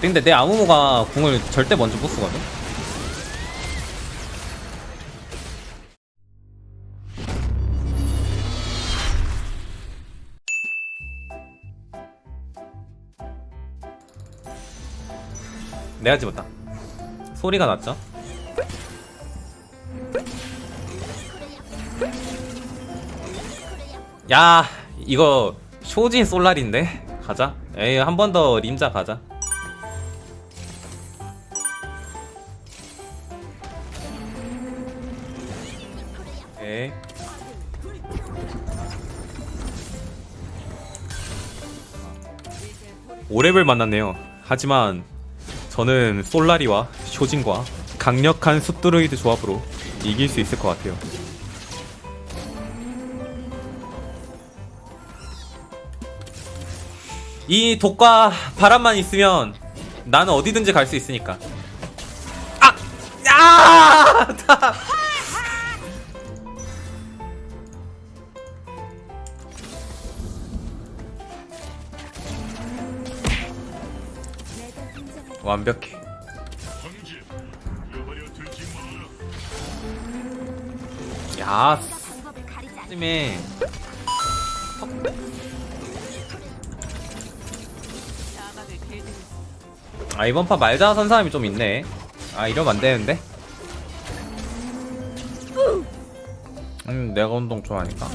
근데 내 아무모가 궁을 절대 먼저 못 쓰거든. 내가 집었다. 소리가 났죠? 야, 이거 쇼진 솔라리인데? 가자. 에이, 한 번 더 림자 가자. 5레벨 만났네요. 하지만 저는 솔라리와 쇼진과 강력한 숲드로이드 조합으로 이길 수 있을 것 같아요. 이 독과 바람만 있으면 나는 어디든지 갈 수 있으니까. 아! 아! 완벽해. 야, 쯤에 아 이번 판 말자 선 사람이 좀 있네. 아 이러면 안 되는데. 음 내가 운동 좋아하니까.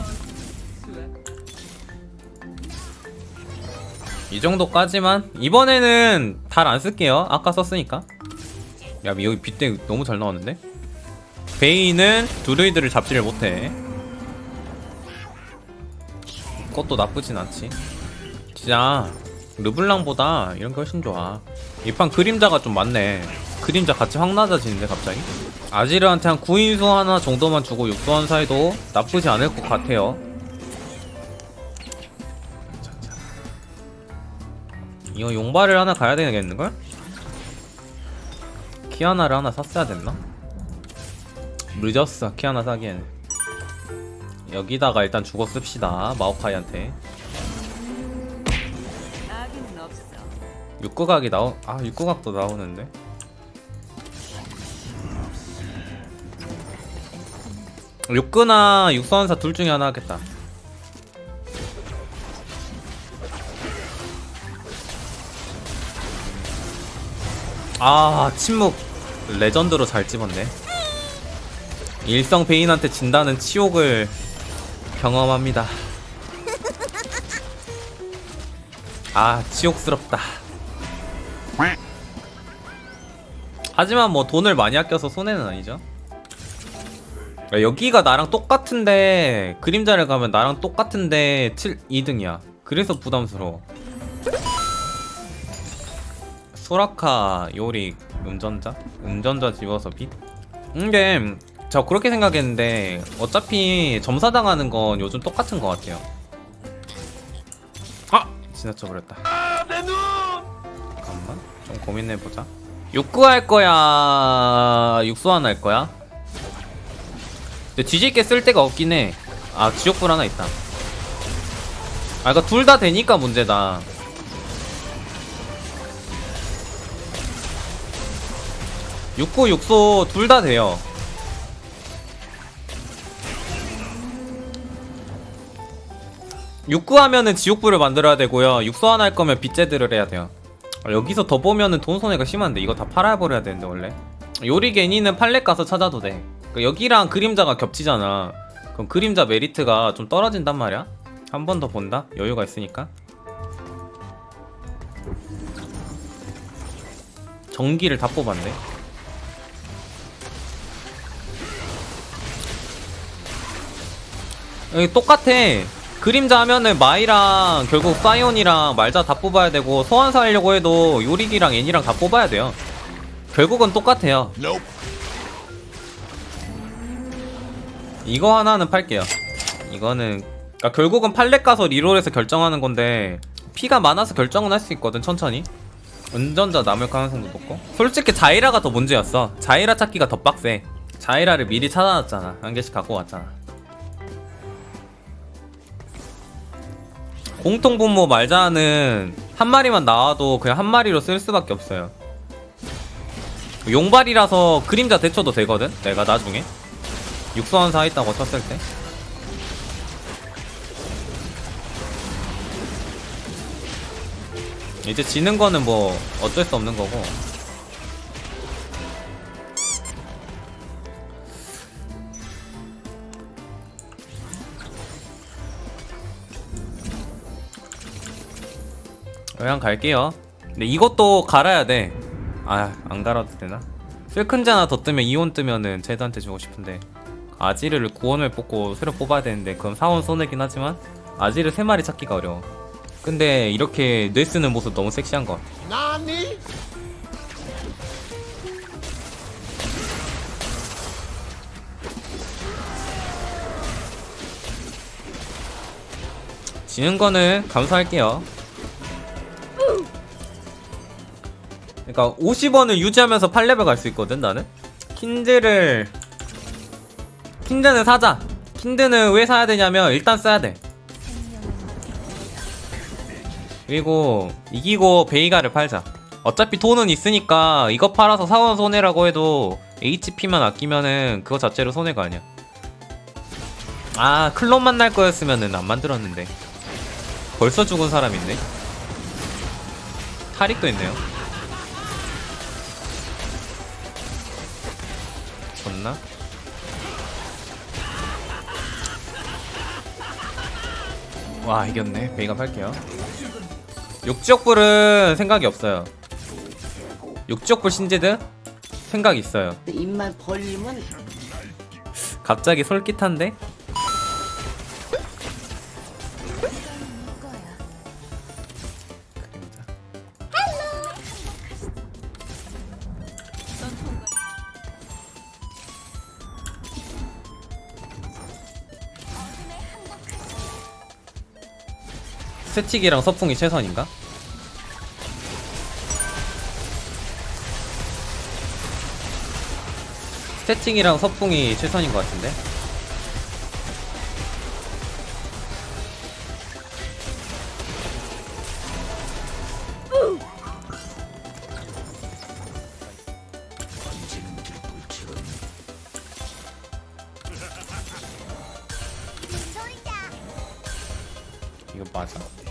이 정도까지만 이번에는 달 안 쓸게요. 아까 썼으니까. 야 여기 빗대 너무 잘 나왔는데. 베이는 드루이드를 잡지를 못해. 그것도 나쁘진 않지. 진짜 르블랑보다 이런 게 훨씬 좋아. 이 판 그림자가 좀 많네. 그림자 같이 확 낮아지는데 갑자기? 아지르한테 한 9인수 하나 정도만 주고 육수한 사이도 나쁘지 않을 것 같아요. 이거 용발을 하나 가야 되겠는걸? 키아나를 하나 샀어야 됐나? 늦었어 키아나 사기에는 여기다가 일단 죽어 씁시다 마오카이한테. 육구각이 나오 아 육구각도 나오는데 육구나 육선사 둘 중에 하나 하겠다 아 침묵 레전드로 잘 집었네 일성 베인한테 진다는 치욕을 경험합니다 아 치욕스럽다 하지만 뭐 돈을 많이 아껴서 손해는 아니죠. 야, 여기가 나랑 똑같은데 그림자를 가면 나랑 똑같은데 7 2등이야. 그래서 부담스러워. 소라카 요리 운전자? 운전자 집어서 빛? 근데 저 그렇게 생각했는데 어차피 점사 당하는 건 요즘 똑같은 것 같아요. 아 지나쳐 버렸다. 잠깐만 좀 고민해 보자. 육구 할 거야 육소환 할 거야 근데 뒤집게 쓸 데가 없긴 해아 지옥불 하나 있다 아 이거 둘다 되니까 문제다 육구 육소 둘 다 돼요. 육구 하면은 지옥불을 만들어야 되고요. 육소환 할 거면 빗제드를 해야 돼요. 아, 여기서 더 보면은 돈 손해가 심한데 이거 다 팔아버려야 되는데 원래. 요리 개니는 팔렛 가서 찾아도 돼. 그러니까 여기랑 그림자가 겹치잖아. 그럼 그림자 메리트가 좀 떨어진단 말이야? 한 번 더 본다? 여유가 있으니까. 전기를 다 뽑았네 여기 똑같아 그림자 하면은 마이랑 결국 사이온이랑 말자 다 뽑아야 되고 소환사 하려고 해도 요리기랑 애니랑 다 뽑아야 돼요. 결국은 똑같아요. 이거 하나는 팔게요. 이거는 그러니까 결국은 팔렛 가서 리롤해서 결정하는 건데 피가 많아서 결정은 할 수 있거든 천천히. 운전자 남을 가능성도 높고 솔직히 자이라가 더 문제였어. 자이라 찾기가 더 빡세. 자이라를 미리 찾아놨잖아. 한 개씩 갖고 왔잖아. 공통 분모 말자는 한 마리만 나와도 그냥 한 마리로 쓸 수밖에 없어요. 용발이라서 그림자 대처도 되거든? 내가 나중에? 육수원사 있다고 쳤을 때? 이제 지는 거는 뭐 어쩔 수 없는 거고 그냥 갈게요 근데 이것도 갈아야 돼아 안 갈아도 되나? 슬큰지 하나 더 뜨면 이온 뜨면은 제드한테 주고 싶은데 아지르를 구원을 뽑고 새로 뽑아야 되는데 그럼 사원 손해긴 하지만 아지르 3마리 찾기가 어려워 근데 이렇게 뇌 쓰는 모습 너무 섹시한 것 같아 나니? 지는 거는 감사할게요. 그러니까 50원을 유지하면서 8레벨 갈 수 있거든 나는. 킨드를 킨드는 사자. 킨드는 왜 사야 되냐면 일단 써야 돼. 그리고 이기고 베이가를 팔자. 어차피 돈은 있으니까 이거 팔아서 사원 손해라고 해도 HP만 아끼면은 그거 자체로 손해가 아니야. 아 클론 만날 거였으면은 안 만들었는데. 벌써 죽은 사람 있네. 탈익도 있네요. 좋나? 와 이겼네. 베이가 팔게요. 육지옥불은 생각이 없어요. 육지옥불 신제드 생각 있어요. 입만 벌리면 갑자기 솔깃한데? 스틱이랑 서풍이 최선인가? 스태틱이랑 서풍이 최선인 것 같은데? 이거 맞아? 아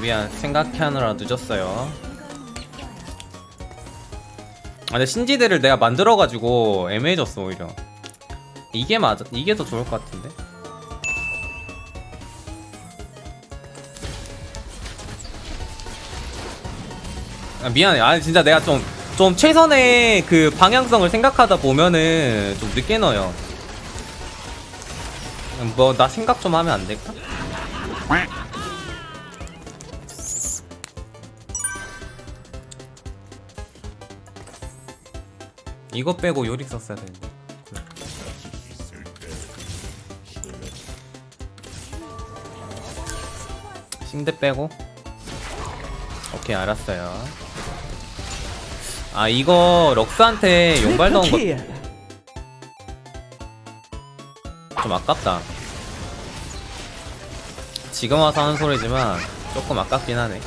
미안 생각하느라 늦었어요 아 근데 신지대를 내가 만들어가지고 애매해졌어 오히려 이게 맞아 이게 더 좋을 것 같은데 아, 미안해. 아 진짜 내가 좀좀 최선의 그 방향성을 생각하다 보면은 좀 늦게 넣어요. 뭐 나 생각 좀 하면 안 될까? 이거 빼고 요리 썼어야 되는데. 신대 빼고. 오케이 알았어요. 아 이거 럭스한테 용발 넣은 거 좀 아깝다. 지금 와서 하는 소리지만 조금 아깝긴 하네.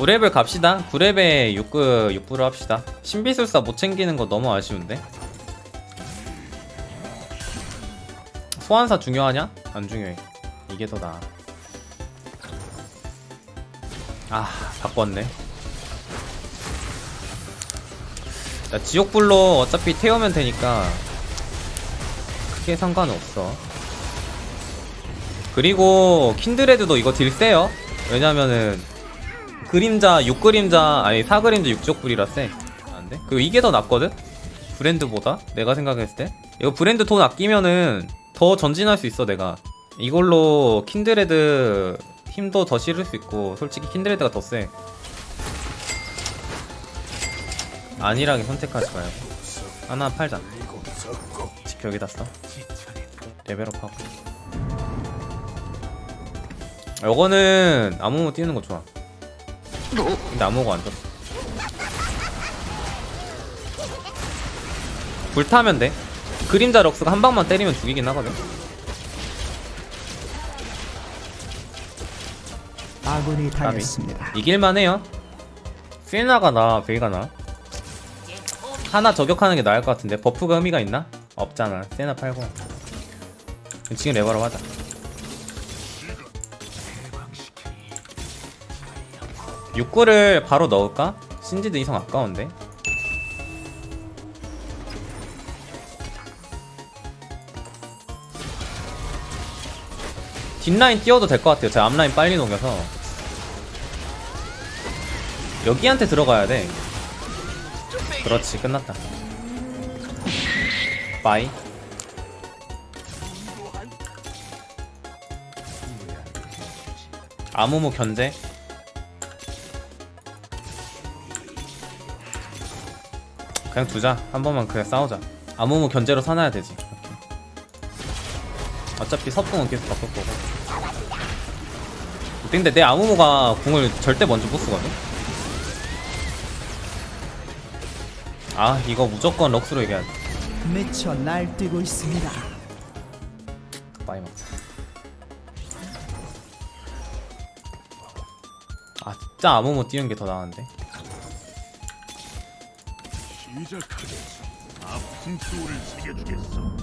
9렙을 갑시다. 9렙에 6급 6부로 합시다. 신비술사 못 챙기는 거 너무 아쉬운데. 소환사 중요하냐? 안 중요해. 이게 더 나아. 아 바꿨네 자 지옥불로 어차피 태우면 되니까 크게 상관은 없어 그리고 킨드레드도 이거 딜 세요 왜냐면은 그림자 6그림자 아니 4그림자 6지옥불이라 세 안돼? 그리고 이게 더 낫거든? 브랜드보다 내가 생각했을 때 이거 브랜드 돈 아끼면은 더 전진할 수 있어 내가 이걸로 킨드레드 힘도 더 실을 수 있고 솔직히 킨드레드가 더 세. 안일하게 선택하지 말고 하나 팔자. 지표 여기다 써. 레벨업하고. 요거는 아무모 뛰는 거 좋아. 근데 아무거 안 줬어. 불타면 돼. 그림자 럭스가 한 방만 때리면 죽이긴 하거든. 아군이. 당했습니다. 이길만 해요. 세나가 나, 베이가 나. 하나 저격하는 게 나을 것 같은데 버프가 의미가 있나? 없잖아. 세나 팔고. 지금 레버업 하자. 육구를 바로 넣을까? 신지드 이성 아까운데. 뒷라인 띄워도 될 것 같아요. 제가 앞라인 빨리 녹여서. 여기한테 들어가야 돼. 그렇지, 끝났다. 빠이. 아무무 견제. 그냥 두자. 한 번만 그냥 싸우자. 아무무 견제로 사놔야 되지. 이렇게. 어차피 서풍은 계속 바꿀 거고. 근데 내 아무무가 궁을 절대 먼저 못 쓰거든. 아 이거 무조건 럭스로 이겨야 돼. 미쳐 날뛰고 있습니다. 많이 먹자. 아 진짜 아무무 띄는 게 더 나은데. 시작하겠어. 아픈 수호를 새겨주겠어.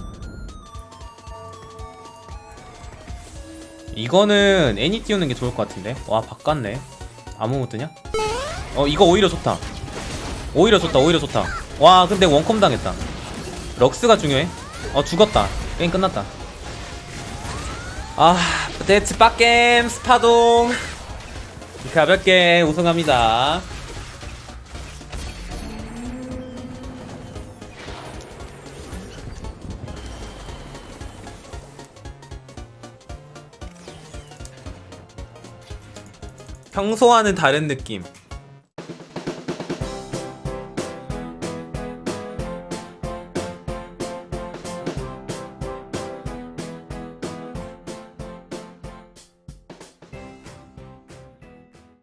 이거는 애니 띄우는 게 좋을 것 같은데. 와 바꿨네. 아무무 뜨냐? 어 이거 오히려 좋다. 오히려 좋다. 오히려 좋다. 와 근데 원컴 당했다. 럭스가 중요해. 어 죽었다. 게임 끝났다. 아 데츠 빡겜 스파동 가볍게 우승합니다. 평소와는 다른 느낌.